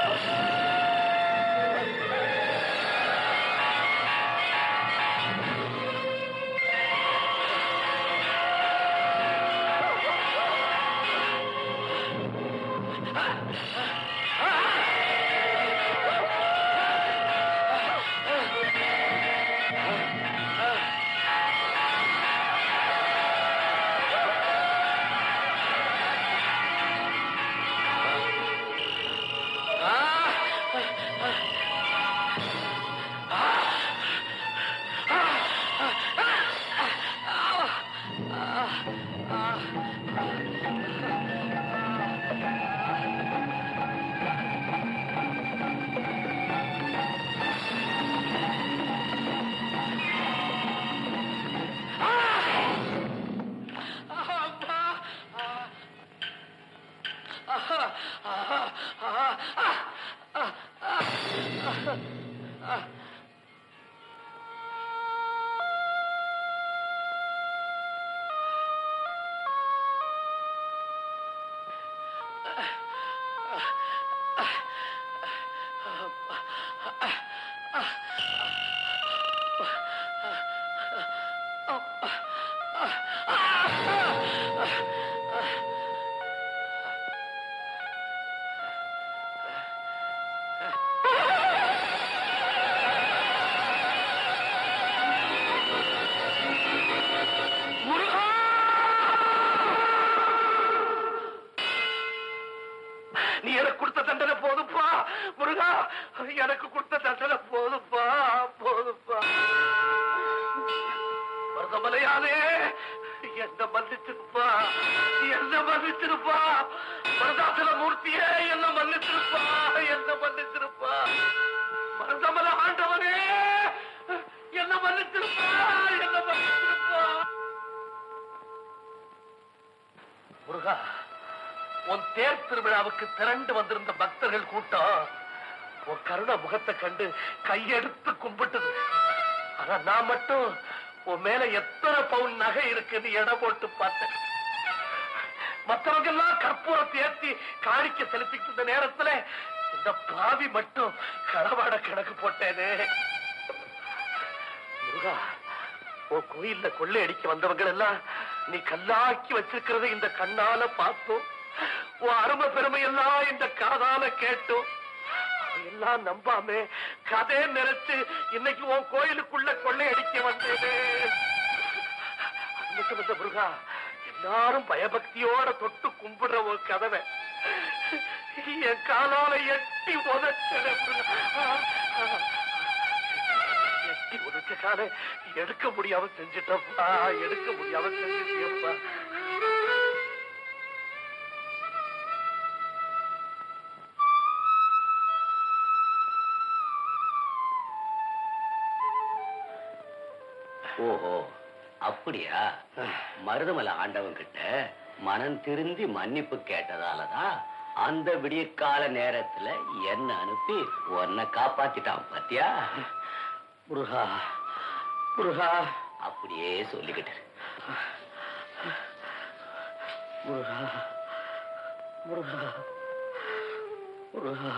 Oh, முருகா எனக்கு கொடுத்த தண்டனை போதுப்பா போதுப்பா மருதமலையானே என்ன மன்னிச்சிருப்பா என்ன மன்னிச்சிருப்பா. மருதாசல மூர்த்தியே என்ன மன்னிச்சிருப்பா என்ன மன்னிச்சிருப்பா. மருதமல ஆண்டவனே என்ன மன்னிச்சிருப்பா என்ன மன்னிச்சிருப்பா. முருகா உன் தேர் திருவிழாவுக்கு திரண்டு வந்திருந்த பக்தர்கள் கூட்டம் உன் கருண முகத்தை கண்டு கையெடுத்து கும்பிட்டுது. ஆனா நான் மட்டும் உன் மேல எத்தனை பவுன் நகை இருக்குன்னு எடை போட்டு பார்த்தேன். மற்றவங்க எல்லாம் கற்பூரத்தை ஏற்றி காணிக்க செலுத்திட்டு இருந்த நேரத்துல இந்த பாவி மட்டும் களவாட கணக்கு போட்டேனே. முருகா உன் கோயில்ல கொள்ளையடிக்க வந்தவங்க எல்லாம் நீ கல்லாக்கி வச்சிருக்கிறத இந்த கண்ணால பார்த்தோம். உன் அருமை பெருமை எல்லாம் இந்த காதால கேட்டோம். எல்லாம் நம்பாம. கதையை நினைச்சு இன்னைக்கு உன் கோயிலுக்குள்ள கொள்ளையடிக்க வந்தேனே. அது மட்டும் முருகா எல்லாரும் பயபக்தியோட தொட்டு கும்பிடுற ஒரு கதவை. என் காலால எட்டி உதச்சல எட்டி உதச்ச காலை எடுக்க முடியாம செஞ்சிட்டப்பா எடுக்க முடியாம செஞ்சிட்டியப்பா ஓஹோ அப்படியா? மருதமலை ஆண்டவன் கிட்ட மனம் திருந்தி மன்னிப்பு கேட்டதாலதான் அந்த விடியற்கால நேரத்துல என்ன அனுப்பி உன்னை காப்பாத்திட்டான் பாத்தியா? முருகா முருகா. அப்படியே சொல்லிக்கிட்டு. முருகா முருகா முருகா.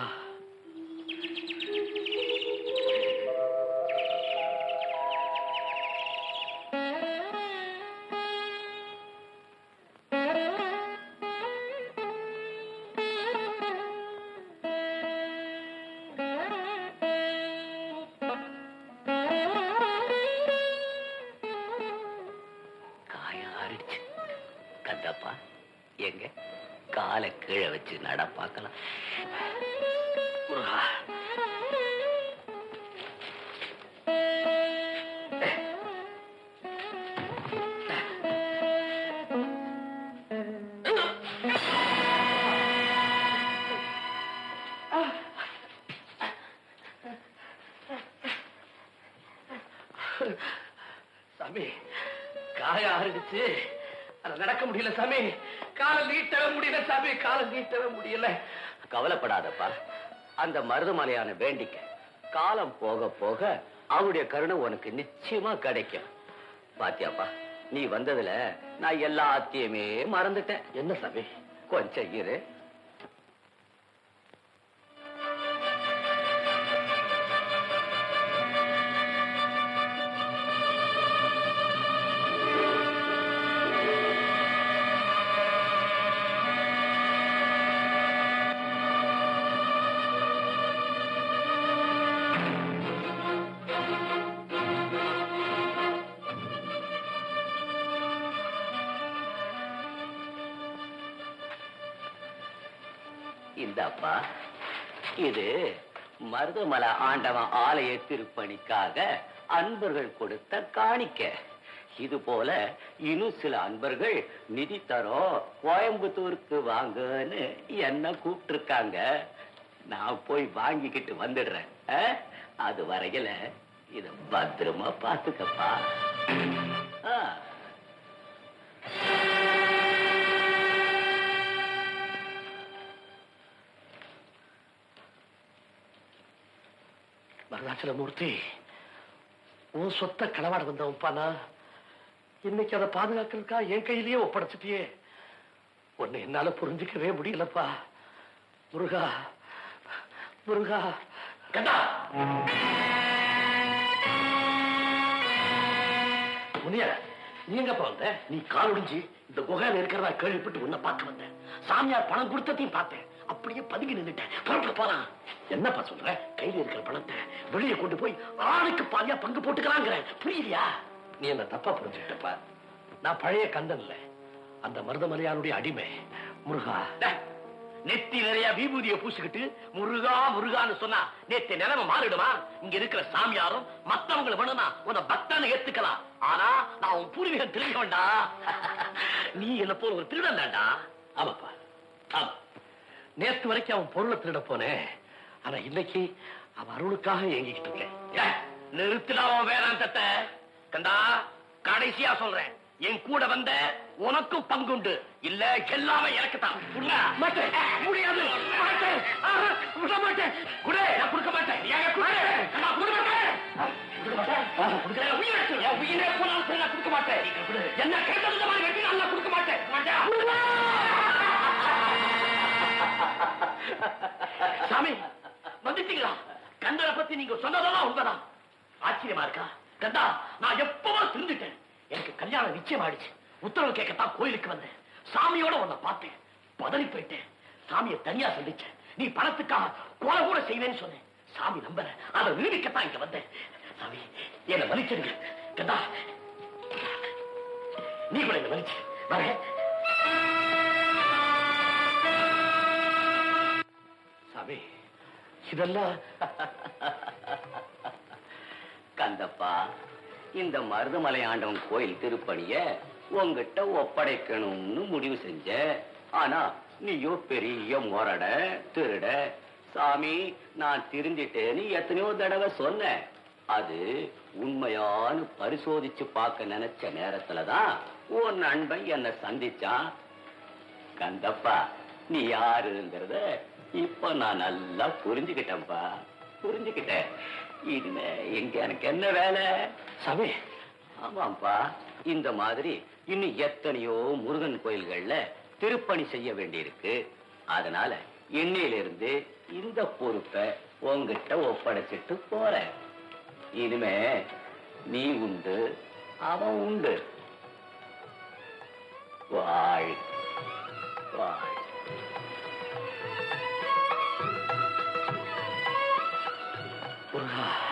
எங்க காலை கீழே வச்சு நட பார்க்கலாம். சாமி காய ஆரம்பிச்சு நடக்க முடியல சாமி. காலை நீட்டவே முடியல சாமி காலை நீட்டவே முடியல. கவலைப்படாதப்பா. அந்த மருதமலையான வேண்டிக்க காலம் போக போக அவருடைய கருணை உனக்கு நிச்சயமா கிடைக்கும். பாத்தியாப்பா நீ வந்ததுல நான் எல்லாத்தையுமே மறந்துட்டேன். என்ன சாமி? கொஞ்சம் இரு. இந்தப்பா. இது மருதமலை ஆண்டவன் ஆலய திருப்பணிக்காக அன்பர்கள் கொடுத்த காணிக்க. இது போல இன்னும் சில அன்பர்கள் நிதி தரோம் கோயம்புத்தூருக்கு வாங்கன்னு என்ன கூப்பிட்டு இருக்காங்க நான் போய் வாங்கிக்கிட்டு வந்துடுறேன். ஆ? அது வரையில இத பத்திரமா பாத்துக்கப்பா ஆ. வரதாச்சலமூர்த்தி உன் சொத்த களவாட வந்தவன்ப்பா நான் இன்னைக்கு அதை பாதுகாக்கிறதுக்கா என் கையிலேயே ஒப்படைச்சிட்டியே. உன்னை என்னால புரிஞ்சுக்கவே முடியலப்பா. முருகா முருகா. கண்டா முனியா நீ எங்கப்பா வந்த? நீ கால் ஒடிஞ்சு இந்த குகையில இருக்கிறதா கேள்விப்பட்டு உன்னை பார்க்க வந்தேன். சாமியார் பணம் கொடுத்ததையும் பார்த்தேன். அப்படியே பதுங்கி நின்னுட்டேன். புறப்பட்டு போலாம். என்னப்பா சொல்ற? கையில இருக்கிற பணத்தை வெளியே கொண்டு போய் ஆளுக்கு பாதியா பங்கு போட்டுக்கலாங்கிற புரியலையா நீ என்ன தப்பா புரிஞ்சுக்கிட்டப்பா? நான் பழைய கந்தன்ல. இல்ல அந்த மருதமலையானுடைய அடிமை முருகா. நெத்தி நிறைய விபூதியை பூசிக்கிட்டு முருகா முருகான்னு சொன்னா நேத்து நிலைமை மாறிடுமா? இங்க இருக்கிற சாமியாரும் மத்தவங்களை வேணும்னா உன்னை பக்தான ஏத்துக்கலாம். ஆனா நான் உன் பூர்வீகம் திரும்பி நீ என்ன போல ஒரு திருடன் தாண்டா. ஆமாப்பா. ஆமா. நேத்து வரைக்கும் அவன் பொருளை திருட போனேன் ஆனா இன்னைக்கு அவன் அருளுக்காக ஏங்கிக்கிட்டு இருக்கேன். நிறுத்திடா வேதாந்தத்தை கண்டா கடைசியா சொல்றேன். என் கூட வந்த உனக்கும் பங்குண்டு. இல்ல எல்லாமே எனக்கு தான் மாட்டேன். முடியாது. கொடுக்க மாட்டேன். குடு நான் கொடுக்க மாட்டேன். உயிரை போனாலும் கொடுக்க மாட்டேன். என்ன கேட்டது நான் கொடுக்க மாட்டேன். சாமி வந்துட்டீங்களா? கந்தரை பத்தி நீங்க சொன்னதெல்லாம் உண்மைதான். ஆச்சரியமா இருக்கா? கந்தா நான் எப்பவோ திருந்துட்டேன். எனக்கு கல்யாணம் நிச்சயம் ஆயிடுச்சு உத்தரவு கேட்கத்தான் கோயிலுக்கு வந்தேன். சாமியோட உன்னை பார்த்தேன். பதறி போயிட்டேன். சாமியை தனியா சந்திச்சேன். நீ பணத்துக்காக கொலை கூட செய்வேன்னு சொன்னேன். சாமி நம்பல. அதை நிரூபிக்கத்தான் இங்க வந்தேன். சாமி என்ன மலிச்சிருங்க கந்தா நீ கூட என்ன மன்னிச்சு. வரேன். சாமி இதெல்லாம் கந்தப்பா இந்த மருதமலை ஆண்டவன் கோயில் திருப்பணிய உங்ககிட்ட ஒப்படைக்கணும்னு முடிவு செஞ்ச. ஆனா நீயோ பெரிய முரட திருட சாமி நான் திருந்திட்டேன்னு எத்தனையோ தடவை சொன்னேன் அது உண்மையானு பரிசோதிச்சு பார்க்க நினைச்ச நேரத்துலதான் உன் நண்பன் என்ன சந்திச்சான். கந்தப்பா நீ யாருங்கிறத இப்ப நான் நல்லா புரிஞ்சுக்கிட்டேன்பா. புரிஞ்சுக்கிட்டேன். இனிமே இங்க எனக்கு என்ன வேலை? சாமி. ஆமாப்பா இந்த மாதிரி இன்னும் எத்தனையோ முருகன் கோயில்கள்ல திருப்பணி செய்ய வேண்டியிருக்கு. அதனால இன்னையிலிருந்து இந்த பொறுப்பை உங்ககிட்ட ஒப்படைச்சிட்டு போறேன். இனிமே நீ உண்டு அவன் உண்டு. வாழ். வாழ். முருகா